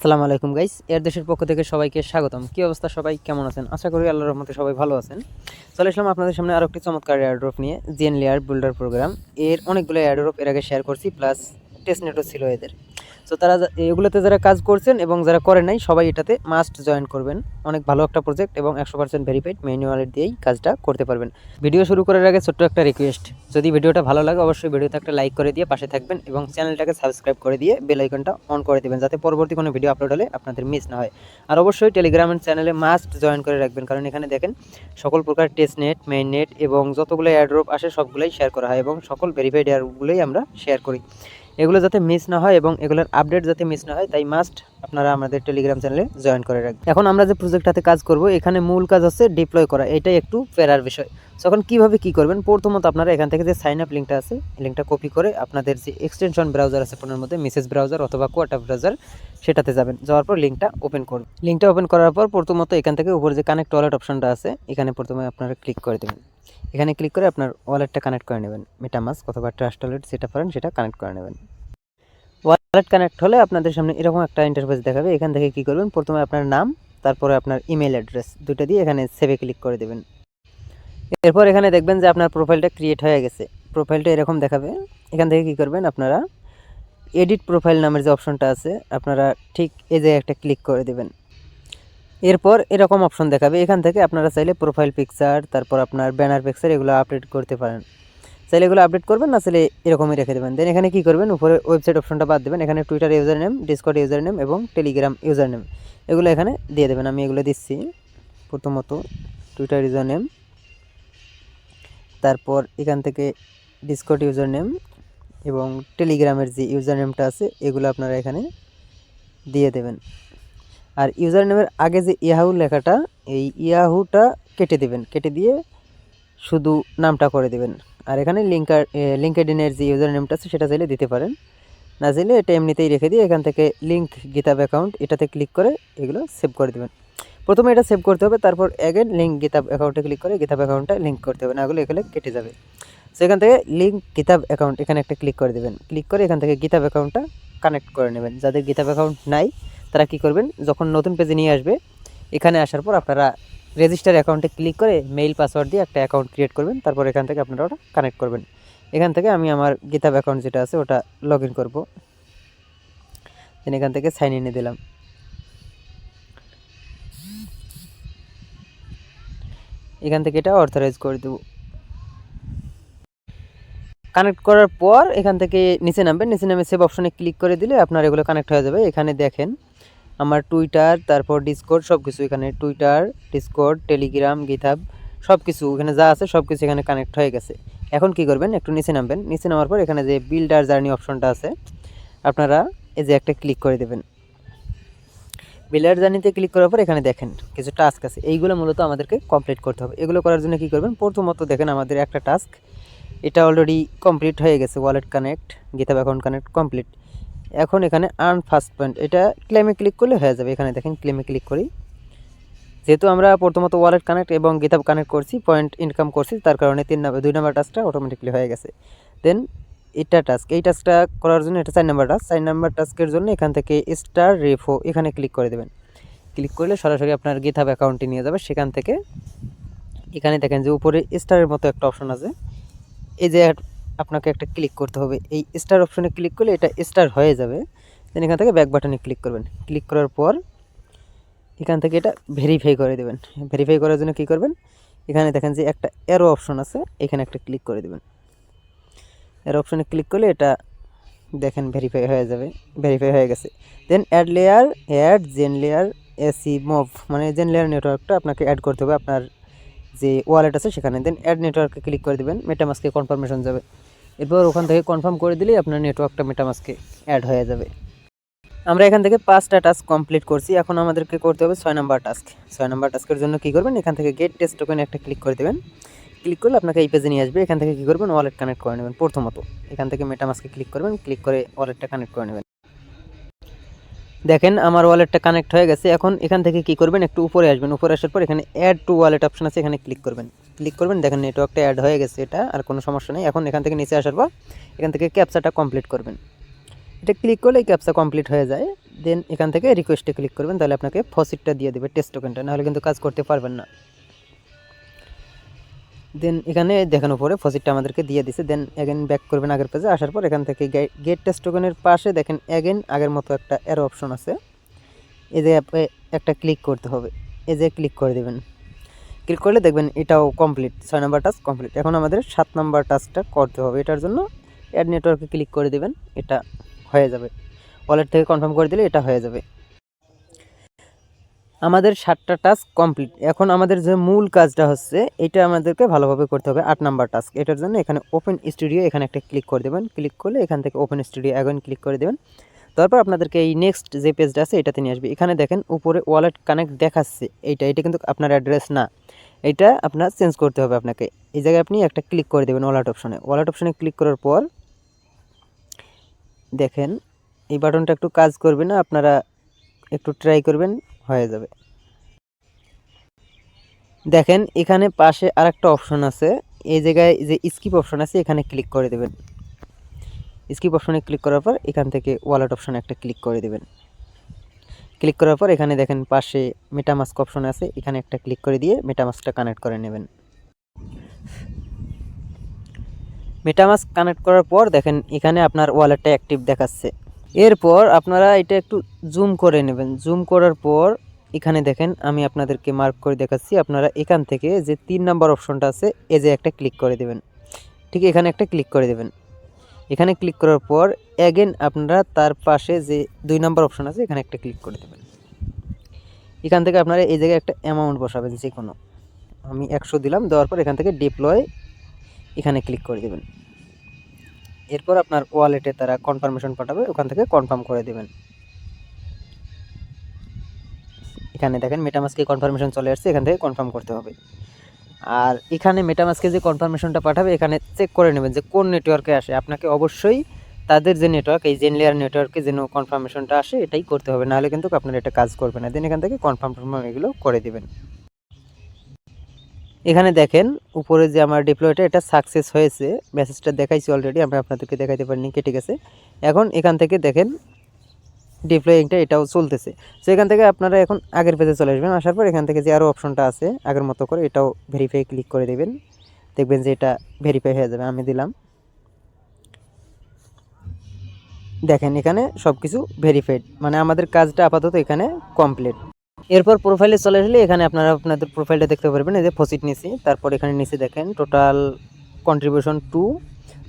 আসসালামু আলাইকুম গাইস এর দেশের পক্ষ থেকে সবাইকে স্বাগতম। কী অবস্থা সবাই? কেমন আছেন? আশা করি আল্লাহর রহমতে সবাই ভালো আছেন। চলে আসলাম আপনাদের সামনে আরও একটি চমৎকার এয়ারড্রপ নিয়ে জিএন লেয়ার বিল্ডার প্রোগ্রাম এর অনেকগুলো এয়ারড্রপ এর আগে শেয়ার করছি প্লাস টেস্ট নেটও ছিল এদের। তো তারা এগুলোতে যারা কাজ করছেন এবং যারা করেন নাই, সবাই এটাতে মাস্ট জয়েন করবেন। অনেক ভালো একটা প্রজেক্ট এবং একশো পার্সেন্ট ভেরিফাইড ম্যানুয়ালের দিয়েই কাজটা করতে পারবেন। ভিডিও শুরু করার আগে ছোট্ট একটা রিকোয়েস্ট যদি ভিডিওটা ভালো লাগে, অবশ্যই ভিডিওতে একটা লাইক করে দিয়ে পাশে থাকবেন এবং চ্যানেলটাকে সাবস্ক্রাইব করে দিয়ে বেল আইকনটা অন করে দেবেন, যাতে পরবর্তী কোনো ভিডিও আপলোড হলে আপনাদের মিস না হয়। আর অবশ্যই টেলিগ্রামের চ্যানেলে মাস্ট জয়েন করে রাখবেন, কারণ এখানে দেখেন সকল প্রকার টেস্ট নেট মেইন নেট এবং যতগুলো এয়ারড্রপ আসে, সবগুলোই শেয়ার করা হয় এবং সকল ভেরিফাইড এয়ারগুলোই আমরা শেয়ার করি। এগুলো যাতে মিস না হয় এবং এগুলোর আপডেট যাতে মিস না হয়, তাই মাস্ট আপনারা আমাদের টেলিগ্রাম চ্যানেলে জয়েন করে রাখবেন। এখন আমরা যে প্রজেক্টটাতে কাজ করব, এখানে মূল কাজ হচ্ছে ডিপ্লয় করা, এটাই একটু ফেরার বিষয়। তখন কীভাবে কি করবেন? প্রথমত আপনারা এখান থেকে যে সাইন আপ লিঙ্কটা আছে লিঙ্কটা কপি করে আপনাদের যে এক্সটেনশন ব্রাউজার আছে ফোনের মধ্যে মেসেজ ব্রাউজার অথবা কোয়াটা ব্রাউজার সেটাতে যাবেন। যাওয়ার পর লিঙ্কটা ওপেন করবেন লিঙ্কটা ওপেন করার পর প্রথমত এখান থেকে উপরে যে কানেক্ট ওয়ালেট অপশনটা আছে, এখানে প্রথমে আপনারা ক্লিক করে দেবেন। এখানে ক্লিক করে আপনার ওয়ালেটটা কানেক্ট করে নেবেন। মেটামাস্ক অথবা ট্রাস্ট ওয়ালেট যেটা পারেন, সেটা কানেক্ট করে নেবেন। ওয়ালেট কানেক্ট হলে আপনাদের সামনে এরকম একটা ইন্টারফেস দেখাবে। এখান থেকে কি করবেন? প্রথমে আপনার নাম, তারপরে আপনার ইমেল অ্যাড্রেস দুটো দিয়ে এখানে সেভে ক্লিক করে দেবেন। এরপর এখানে দেখবেন যে আপনার প্রোফাইলটা ক্রিয়েট হয়ে গেছে। প্রোফাইলটা এরকম দেখাবে। এখান থেকে কি করবেন আপনারা? এডিট প্রোফাইল নামের যে অপশনটা আছে, আপনারা ঠিক এই যে একটা ক্লিক করে দেবেন। এরপর এরকম অপশন দেখাবে। এখান থেকে আপনারা চাইলে প্রোফাইল পিকচার তারপর আপনার ব্যানার পিকচার এগুলো আপডেট করতে পারেন। চাইলে এগুলো আপডেট করবেন, না চাইলে এরকমই রেখে দেবেন। দেন এখানে কি করবেন? উপরে ওয়েবসাইট অপশনটা বাদ দেবেন। এখানে Twitter user name Discord user name এবং টেলিগ্রাম ইউজার নেম এগুলো এখানে দিয়ে দেবেন। আমি এগুলো দিচ্ছি। প্রথমত টুইটার ইউজার নেম তারপর এখান থেকে ডিসকর্ড ইউজার নেম এবং টেলিগ্রামের যে ইউজার নেমটা আছে, এগুলো আপনারা এখানে দিয়ে দেবেন। আর ইউজার নেমের আগে যে ইয়াহু লেখাটা, এই ইয়াহুটা কেটে দেবেন। কেটে দিয়ে শুধু নামটা করে দেবেন। আর এখানে লিঙ্কার লিঙ্কেডিনের যে ইউজার নেমটা আছে, সেটা চাইলে দিতে পারেন। না চাইলে এটা এমনিতেই রেখে দিয়ে এখান থেকে লিঙ্ক গিতাব অ্যাকাউন্ট এটাতে ক্লিক করে এগুলো সেভ করে দেবেন। প্রথমে এটা সেভ করতে হবে, তারপর অ্যাগেন লিঙ্ক গিতাব অ্যাকাউন্টে ক্লিক করে গিতাব অ্যাকাউন্টটা লিঙ্ক করতে হবে নাগুলো এখানে কেটে যাবে। সো এখান থেকে লিঙ্ক গিতাব অ্যাকাউন্ট এখানে একটা ক্লিক করে দেবেন। ক্লিক করে এখান থেকে গিতাব অ্যাকাউন্টটা কানেক্ট করে নেবেন। যাদের গিতাব অ্যাকাউন্ট নাই, তারা কি করবেন? যখন নতুন পেজে নিয়ে আসবে, এখানে আসার পর আপনারা রেজিস্টার অ্যাকাউন্টে ক্লিক করে মেইল পাসওয়ার্ড দিয়ে একটা অ্যাকাউন্ট ক্রিয়েট করবেন, তারপর এখান থেকে আপনারা ওটা কানেক্ট করবেন। এখান থেকে আমি আমার গিতাব অ্যাকাউন্ট যেটা আছে ওটা লগ ইন করব। দেন এখান থেকে সাইন ইনে দিলাম। এখান থেকে এটা অথরাইজ করে দেবো। কানেক্ট করার পর এখান থেকে নিচে নামবেন, নিচে নামে সেভ অপশনে ক্লিক করে দিলে আপনার এগুলো কানেক্ট হয়ে যাবে। এখানে দেখেন আমার টুইটার তারপর ডিসকোড সব কিছু এখানে টুইটার ডিসকোড টেলিগ্রাম গিথাব সব কিছু এখানে যা আছে সব কিছু এখানে কানেক্ট হয়ে গেছে। এখন কি করবেন? একটু নিচে নামবেন। নিচে নামার পর এখানে যে বিল্ডার জার্নি অপশনটা আছে, আপনারা এই যে একটা ক্লিক করে দেবেন। বিল্ডার জার্নিতে ক্লিক করার পর এখানে দেখেন কিছু টাস্ক আছে। এইগুলো মূলত আমাদেরকে কমপ্লিট করতে হবে। এগুলো করার জন্য কি করবেন? প্রথমত দেখেন আমাদের একটা টাস্ক এটা অলরেডি কমপ্লিট হয়ে গেছে। Wallet connect GitHub account connect complete এখন এখানে আর্ন ফার্স্ট পয়েন্ট এটা ক্লেমে ক্লিক করলে হয়ে যাবে। এখানে দেখেন ক্লেমে ক্লিক করি। যেহেতু আমরা প্রথমত ওয়ালেট কানেক্ট এবং গিতাব কানেক্ট করছি পয়েন্ট ইনকাম করছি, তার কারণে তিন নাম্বার দুই নাম্বার টাস্কটা অটোমেটিকলি হয়ে গেছে। দেন এটা টাস্ক এই টাস্কটা করার জন্য এটা চার নাম্বার টাস্ক চার নাম্বার টাস্কের জন্য এখান থেকে স্টার রেফো এখানে ক্লিক করে দেবেন। ক্লিক করলে সরাসরি আপনার গিতাব অ্যাকাউন্টে নিয়ে যাবে। সেখান থেকে এখানে দেখেন যে উপরে স্টারের মতো একটা অপশন আছে। এই যে আপনাকে একটা ক্লিক করতে হবে। এই স্টার অপশনে ক্লিক করলে এটা স্টার হয়ে যাবে। দেন এখান থেকে ব্যাক বাটনে ক্লিক করবেন। ক্লিক করার পর এখান থেকে এটা ভেরিফাই করে দেবেন। ভেরিফাই করার জন্য কী করবেন? এখানে দেখেন যে একটা এরো অপশন আছে, এখানে একটা ক্লিক করে দেবেন। এর অপশনে ক্লিক করলে এটা দেখেন ভেরিফাই হয়ে যাবে ভেরিফাই হয়ে গেছে। Then add layer add gen layer AC move মানে জেন লেয়ার নেটওয়ার্কটা আপনাকে অ্যাড করতে হবে। আপনার যে ওয়ালেট আছে সেখানে। দেন অ্যাড নেটওয়ার্কে ক্লিক করে দেবেন। মেটামাস্কে কনফার্মেশন যাবে। এরপর ওখান থেকে কনফার্ম করে দিলেই আপনার নেটওয়ার্কটা মেটামাসকে অ্যাড হয়ে যাবে। আমরা এখান থেকে পাঁচটা টাস্ক কমপ্লিট করছি। এখন আমাদেরকে করতে হবে ছয় নম্বর টাস্ক ছয় নম্বর টাস্কের জন্য কী করবেন? এখান থেকে গেট টেস্ট টোকেন একটা ক্লিক করে দেবেন। ক্লিক করলে আপনাকে এই পেজে নিয়ে আসবে। এখান থেকে কী করবেন? ওয়ালেট কানেক্ট করে নেবেন প্রথমত। এখান থেকে মেটামাসকে ক্লিক করবেন। ক্লিক করে ওয়ালেটটা কানেক্ট করে নেবেন। দেখেন, আমার ওয়ালেটটা কানেক্ট হয়ে গেছে। এখন এখান থেকে কি করবেন? একটু উপরে আসবেন। উপরে আসার পর এখানে অ্যাড টু ওয়ালেট অপশন আছে, এখানে ক্লিক করবেন। ক্লিক করবেন, দেখেন নেটওয়ার্কটা অ্যাড হয়ে গেছে এটা, আর কোনো সমস্যা নেই। এখন এখান থেকে নিচে আসার পর এখান থেকে ক্যাপচাটা কমপ্লিট করবেন। এটা ক্লিক করলে ক্যাপচা কমপ্লিট হয়ে যায়। দেন এখান থেকে রিকোয়েস্টে ক্লিক করবেন, তাহলে আপনাকে ফসিটটা দিয়ে দেবে টেস্ট টোকেনটা নাহলে কিন্তু কাজ করতে পারবেন না। দেন এখানে দেখানো পরে ফসিটটা আমাদেরকে দিয়ে দিছে। দেন অ্যাগেন ব্যাক করবেন আগের পেজে আসার পর এখান থেকে গেট টেস্ট টোকেনের পাশে দেখেন অ্যাগেন আগের মতো একটা এরো অপশন আছে। এই যে একটা ক্লিক করতে হবে। এই যে ক্লিক করে দেবেন। ক্লিক করলে দেখবেন এটাও কমপ্লিট ছয় নম্বর টাস্ক কমপ্লিট এখন আমাদের সাত নম্বর টাস্কটা করতে হবে। এটার জন্য অ্যাড নেটওয়ার্কে ক্লিক করে দেবেন। এটা হয়ে যাবে। ওয়ালেট থেকে কনফার্ম করে দিলে এটা হয়ে যাবে। আমাদের সাতটা টাস্ক কমপ্লিট এখন আমাদের যে মূল কাজটা হচ্ছে, এটা আমাদেরকে ভালোভাবে করতে হবে আট নাম্বার টাস্ক এটার জন্য এখানে ওপেন স্টুডিও এখানে একটা ক্লিক করে দেবেন। ক্লিক করলে এখান থেকে ওপেন স্টুডিও এখন ক্লিক করে দেবেন। তারপর আপনাদেরকে এই নেক্সট যে পেজটা আছে, এটাতে নিয়ে আসবে। এখানে দেখেন উপরে ওয়ালেট কানেক্ট দেখাচ্ছে। এইটা, এটা কিন্তু আপনার অ্যাড্রেস না। এটা আপনার চেঞ্জ করতে হবে আপনাকে। এই জায়গায় আপনি একটা ক্লিক করে দেবেন ওয়ালেট অপশনে ওয়ালেট অপশনে ক্লিক করার পর দেখেন, এই বাটনটা একটু কাজ করবে না, আপনারা একটু ট্রাই করবেন। হয়ে যাবে। দেখেন, এখানে পাশে আরেকটা অপশন আছে। এই জায়গায় যে স্কিপ অপশন আছে, এখানে ক্লিক করে দেবেন। স্কিপ অপশনে ক্লিক করার পর এখান থেকে ওয়ালেট অপশনে একটা ক্লিক করে দেবেন। ক্লিক করার পর এখানে দেখেন, পাশে মেটামাস্ক অপশন আছে, এখানে একটা ক্লিক করে দিয়ে মেটামাস্কটা কানেক্ট করে নেবেন। মেটামাস্ক কানেক্ট করার পর দেখেন, এখানে আপনার ওয়ালেটটা অ্যাক্টিভ দেখাচ্ছে। এরপর আপনারা এটা একটু জুম করে নেবেন। জুম করার পর এখানে দেখেন, আমি আপনাদেরকে মার্ক করে দেখাচ্ছি। আপনারা এখান থেকে যে তিন নাম্বার অপশনটা আছে, এ যে একটা ক্লিক করে দেবেন। ঠিক এখানে একটা ক্লিক করে দেবেন। এখানে ক্লিক করার পর অ্যাগেন আপনারা তার পাশে যে দুই নাম্বার অপশন আছে, এখানে একটা ক্লিক করে দেবেন। এখান থেকে আপনারা এই জায়গায় একটা অ্যামাউন্ট বসাবেন যে কোনো আমি একশো দিলাম, দেওয়ার পর এখান থেকে ডিপ্লয় এখানে ক্লিক করে দেবেন। এরপর আপনার ওয়ালেটে তারা কনফার্মেশন পাঠাবে, ওখান থেকে কনফার্ম করে দেবেন। এখানে দেখেন মেটামাস্কে কনফার্মেশন চলে আসছে, এখান থেকে কনফার্ম করতে হবে। আর এখানে মেটামাস্কে যে কনফার্মেশনটা পাঠাবে, এখানে চেক করে নেবেন যে কোন নেটওয়ার্কে আসে। আপনাকে অবশ্যই তাদের যে নেটওয়ার্ক এই জেন লেয়ার নেটওয়ার্কে যেন কনফার্মেশনটা আসে, এটাই করতে হবে। নাহলে কিন্তু আপনার এটা কাজ করবে না। দেন এখান থেকে কনফার্ম এগুলো করে দিবেন। এখানে দেখেন, উপরে যে আমার ডিপ্লয়টা এটা সাকসেস হয়েছে। মেসেজটা দেখাইছি অলরেডি আমরা আপনাদেরকে দেখাইতে পারিনি, কেটে গেছে। এখন এখান থেকে দেখেন ডিপ্লয়িংটা এটাও চলতেছে। সো এখান থেকে আপনারা এখন আগের পেজে চলে আসবেন। আসার পর এখান থেকে যে আরও অপশনটা আছে, আগের মতো করে এটাও ভেরিফাই ক্লিক করে দেবেন। দেখবেন যে এটা ভেরিফাই হয়ে যাবে, আমি দিলাম। দেখেন এখানে সব কিছু ভেরিফাইড মানে আমাদের কাজটা আপাতত এখানে কমপ্লিট এরপর প্রোফাইলে চলে আসলে এখানে আপনারা আপনাদের প্রোফাইলটা দেখতে পারবেন, এই যে ফসিট নিছি তারপর এখানে নিচে দেখেন টোটাল কন্ট্রিবিউশন টু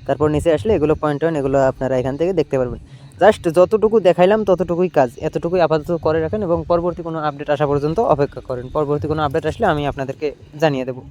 তারপর নিচে আসলে এগুলো পয়েন্ট ওয়ান এগুলো আপনারা এখান থেকে দেখতে পারবেন। জাস্ট যতটুকু দেখাইলাম, ততটুকুই কাজ। এতটুকুই আপাতত করে রাখেন এবং পরবর্তী কোনো আপডেট আসা পর্যন্ত অপেক্ষা করেন। পরবর্তী কোনো আপডেট আসলে আমি আপনাদেরকে জানিয়ে দেবো।